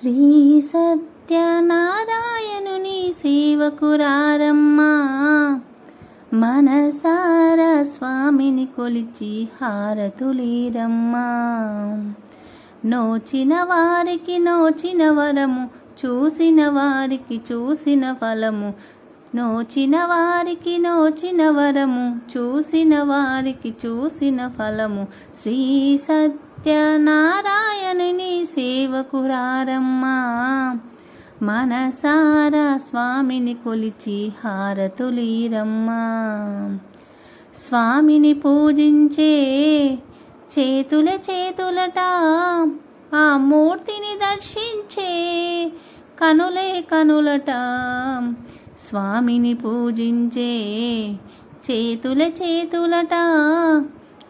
శ్రీ సత్యనారాయణుని సేవకురారమ్మా. మనసార స్వామిని కొలిచి హారతులీరమ్మా. నోచిన వారికి నోచిన వరము చూసిన వారికి చూసిన ఫలము నోచిన వారికి నోచిన వరము చూసిన వారికి చూసిన ఫలము. శ్రీ సత్యనారాయణుని సేవకురారమ్మా మనసారా స్వామిని కొలిచి హారతులీరమ్మా. స్వామిని పూజించే చేతుల చేతులట ఆ మూర్తిని దర్శించే కనులే కనులట. స్వామిని పూజించే చేతుల చేతులట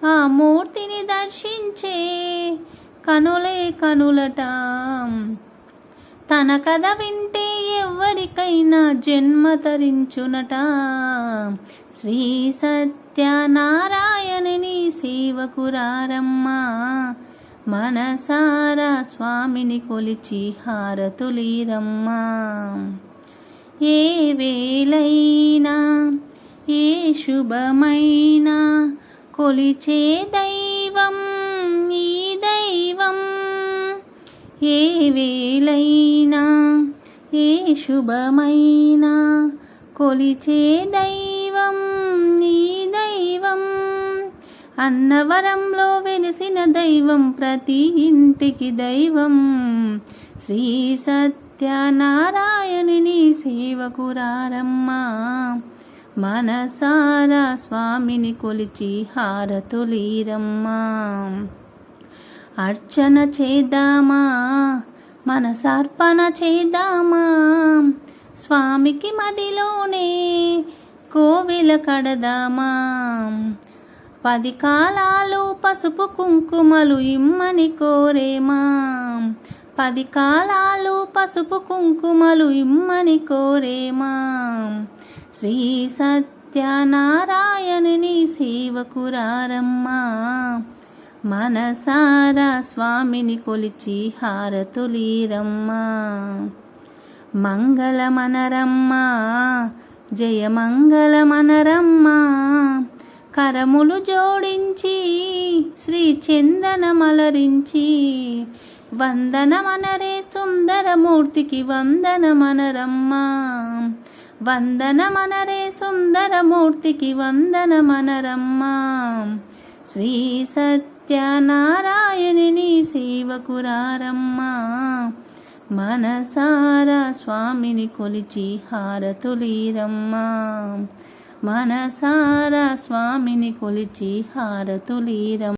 ఆ మూర్తిని దర్శించే కనులే కనులట. తన కథ వింటే ఎవరికైనా జన్మ తరించునట. శ్రీ సత్యనారాయణుని సేవకురారమ్మా మనసారా స్వామిని కొలిచి హారతులీరమ్మా. శుభమైన కొలిచే దైవం ఈ దైవం. ఏ వేలైనా ఏ శుభమైన కొలిచే దైవం ఈ దైవం. అన్నవరంలో వెలిసిన దైవం ప్రతి ఇంటికి దైవం. శ్రీ సత్యనారాయణుని సేవకురారమ్మా. మనసారా స్వామిని కొలిచి హారతులీరమ్మా. అర్చన చేద్దామా? మనసార్పణ చేద్దామా? స్వామికి మదిలోనే కోవిల కడదామా? పది కాలాలు పసుపు కుంకుమలు ఇమ్మని కోరేమా? పది కాలాలు పసుపు కుంకుమలు ఇమ్మని కోరేమా? శ్రీ సత్యనారాయణుని సేవకురారమ్మా. మనసారా స్వామిని కొలిచి హారతులీరమ్మా. మంగళమనరమ్మా జయమంగళమనరమ్మా. కరములు జోడించి శ్రీ చందన మలరించి వందనమనరే సుందరమూర్తికి వందనమనరమ్మా. వందనమనరే సుందరమూర్తికి వందనమనరమ్మా. శ్రీ సత్యనారాయణిని సేవకురారమ్మా. మనసారా స్వామిని కొలిచి హారతులీరమ్మా. మనసారా స్వామిని కొలిచి హారతులీరమ్మ.